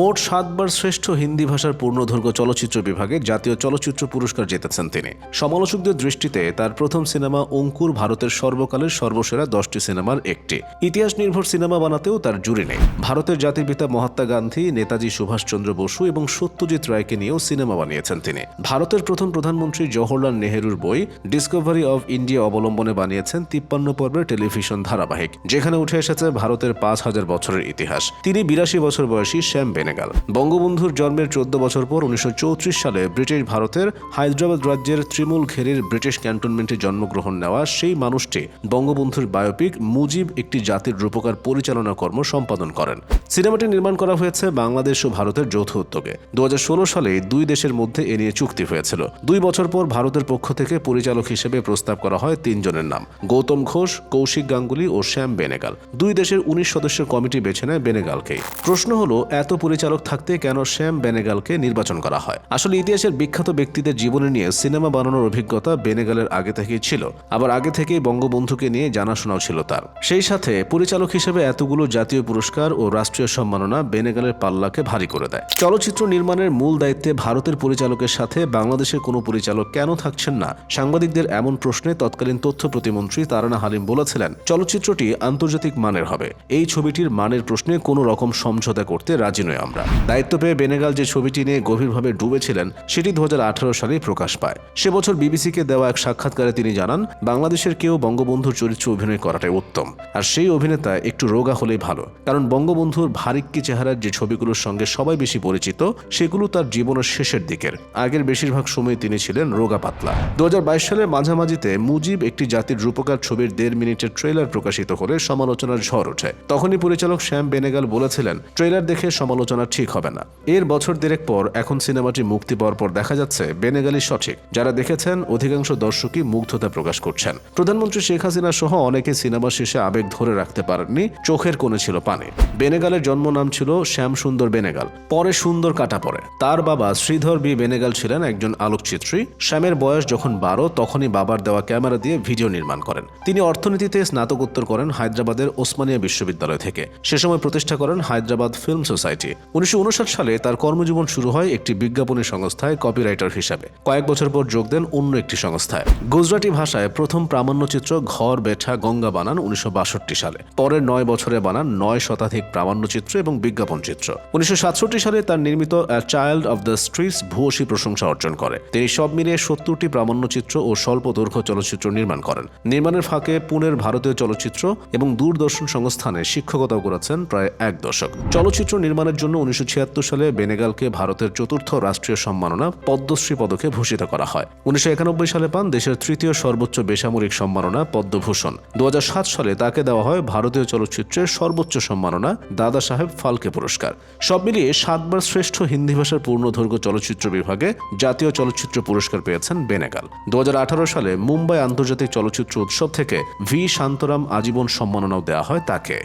মোট সাতবার শ্রেষ্ঠ হিন্দি ভাষার পূর্ণদৈর্ঘ্য চলচ্চিত্র বিভাগে জাতীয় চলচ্চিত্র পুরস্কার জিতেছেন তিনি। সমালোচকদের দৃষ্টিতে তার প্রথম সিনেমা অঙ্কুর ভারতের সর্বকালের সর্বসেরা দশটি সিনেমার একটি। ইতিহাস নির্ভর সিনেমা বানাতেও তার জুড়ি নেই। ভারতের জাতির পিতা মহাত্মা গান্ধী, নেতাজি সুভাষচন্দ্র বসু এবং সত্যজিৎ রায়কে নিয়েও সিনেমা বানিয়েছেন তিনি। ভারতের প্রথম প্রধানমন্ত্রী জওহরলাল নেহেরুর বই ডিসকভারি অব ইন্ডিয়া অবলম্বনে বানিয়েছেন তিপ্পান্ন পর্বের টেলিভিশন ধারাবাহিক, যেখানে উঠে এসেছে ভারতের পাঁচ হাজার বছরের ইতিহাস। তিনি বিরাশি বছর বয়সী শ্যাম বেনেগাল বঙ্গবন্ধুর জন্মের চোদ্দ বছর পর উনিশশো চৌত্রিশ সালে ব্রিটিশ ভারতের হায়দ্রাবাদ রাজ্যের ত্রিমূল ঘেরির ব্রিটিশ ক্যান্টনমেন্টে জন্মগ্রহণ নেওয়া সেই মানুষটি বঙ্গবন্ধুর বায়োপিক মুজিব একটি জাতির রূপকার পরিচালনা কর্ম সম্পাদন করেন। সিনেমাটি নির্মাণ করা হয়েছে বাংলাদেশ ও ভারতের যৌথ উদ্যোগে। দু হাজার ষোলো সালে দুই দেশের মধ্যে এ নিয়ে চুক্তি হয়েছিল। দুই বছর পর ভারতের পক্ষ থেকে পরিচালক হিসেবে প্রস্তাব করা হয় তিনজনের নাম, গৌতম ঘোষ, কৌশিক গাঙ্গুলি ও শ্যাম বেনেগাল। দুই দেশের উনিশ সদস্যের কমিটি বেছে নেয় বেনেগালকেই। প্রশ্ন হলো, এত পরিচালক থাকতে কেন শ্যাম বেনেগালকে নির্বাচন করা হয়? আসলে ইতিহাসের বিখ্যাত ব্যক্তিদের জীবনী নিয়ে সিনেমা বানানোর অভিজ্ঞতা বেনেগালের আগে থেকেই ছিল। আবার আগে থেকেই বঙ্গবন্ধুকে নিয়ে জানাশোনাও ছিল তার। সেই সাথে পরিচালক হিসেবে এতগুলো জাতীয় পুরস্কার ও রাষ্ট্রীয় সম্মাননা বেনেগালের পাল্লাকে ভারী করে দেয়। চলচ্চিত্র নির্মাণের মূল দায়িত্বে ভারতের পরিচালকের সাথে বাংলাদেশের কোনো পরিচালক কেন থাকছেন না? সাংবাদিকদের এমন প্রশ্নে তৎকালীন তথ্য প্রতিমন্ত্রী তারানা হালিম বলেছিলেন, চলচ্চিত্রটি আন্তর্জাতিক মানের হবে। এই ছবিটির মানের প্রশ্নে কোনো রকম সমঝোতা করতে রাজি নয় আমরা। দায়িত্ব পেয়ে বেনেগাল যে ছবিটি নিয়ে গভীরভাবে ডুবেছিলেন, সেটি দু সালে প্রকাশ পায়। সে বছর বিবিসিকে দেওয়া এক সাক্ষাৎকারে তিনি জানান, বাংলাদেশের কেউ বঙ্গবন্ধুর চরিত্রে অভিনয় করাটাই উত্তম। আর সেই অভিনেতা একটু রোগা হলেই ভালো, কারণ বঙ্গবন্ধুর ভারিক্কি চেহারার যে ছবিগুলোর সঙ্গে সবাই বেশি পরিচিত, সেগুলো তার জীবনের শেষের দিকের। আগের বেশিরভাগ সময় তিনি ছিলেন রোগা পাতলা। দু হাজার বাইশ সালের মাঝামাঝিতে মুজিব একটি জাতির রূপকার ছবির দেড় মিনিটের ট্রেলার প্রকাশিত হলে সমালোচনার ঝড় ওঠে। তখনই পরিচালক শ্যাম বেনেগাল বলেছিলেন, ট্রেলার দেখে সমালোচনা ঠিক হবে না। এর বছর দেড়েক পর এখন সিনেমাটি মুক্তি পাওয়ার পর দেখা যাচ্ছে বেনেগালি সঠিক। যারা দেখেছেন, অধিকাংশ দর্শকই মুগ্ধতা প্রকাশ করছেন। প্রধানমন্ত্রী শেখ হাসিনা সহ অনেকে সিনেমা শেষে আবেগ ধরে রাখতে পারেননি, চোখের কোণে ছিল পানি। বেনেগালের জন্ম নাম ছিল শ্যাম সুন্দর বেনেগাল। পরে সুন্দর কাটা পড়ে। তার বাবা শ্রীধর বি বেনেগাল ছিলেন একজন আলোকচিত্রী। শ্যামের বয়স যখন বারো, তখনই বাবার দেওয়া ক্যামেরা দিয়ে ভিডিও নির্মাণ করেন। তিনি অর্থনীতিতে স্নাতকোত্তর করেন হায়দ্রাবাদের ওসমানিয়া বিশ্ববিদ্যালয় থেকে। সে সময় প্রতিষ্ঠা করেন হায়দ্রাবাদ ফিল্ম সোসাইটি। উনিশশো সালে তার কর্মজীবন শুরু হয় একটি বিজ্ঞাপনী সংস্থায় কপিরাইটার হিসাবে। কয়েক বছর পর যোগ দেন অন্য একটি সংস্থায়। গুজরাটি ভাষায় প্রথম প্রামাণ্যচিত্র ঘর, বেঠা, গঙ্গা বানান উনিশশো বাষট্টি সালে। পরের নয় বছরে বানান নয় শতাধিক প্রামাণ্যচিত্র এবং বিজ্ঞাপন চিত্র। উনিশশো সাতষট্টি সালে তার নির্মিত চাইল্ড অব দ্য স্ট্রিটস ভূয়সী প্রশংসা অর্জন করে। তিনি সব মিলিয়ে সত্তরটি প্রামাণ্যচিত্র ও স্বল্প দৈর্ঘ্য চলচ্চিত্র নির্মাণ করেন। নির্মাণের ফাঁকে পুনের ভারতীয় চলচ্চিত্র এবং দূরদর্শন সংস্থানে শিক্ষকতাও করেছেন প্রায় এক দশক। চলচ্চিত্র নির্মাণের জন্য উনিশশো সালে বেনেগালকে ভারতের চতুর্থ রাষ্ট্রীয় সম্মাননা পদ্মশ্রী পদকে ভূষিত করা হয়। উনিশশো সালে পান দেশের তৃতীয় সর্বোচ্চ বেসামরিক সম্মাননা পদ্মভূষণ। দু সালে তাকে দেওয়া হয় ভারতীয় চলচ্চিত্রের সর্বোচ্চ সম্মাননা দাদা সাহেব ফালকে পুরস্কার। সব মিলিয়ে সাতবার শ্রেষ্ঠ হিন্দি ভাষার পূর্ণদৈর্ঘ্য চলচ্চিত্র বিভাগে জাতীয় চলচ্চিত্র পুরস্কার পেয়েছেন বেনেগাল। দু হাজার আঠারো সালে মুম্বাই আন্তর্জাতিক চলচ্চিত্র উৎসব থেকে ভি শান্তরাম আজীবন সম্মাননাও দেওয়া হয় তাকে।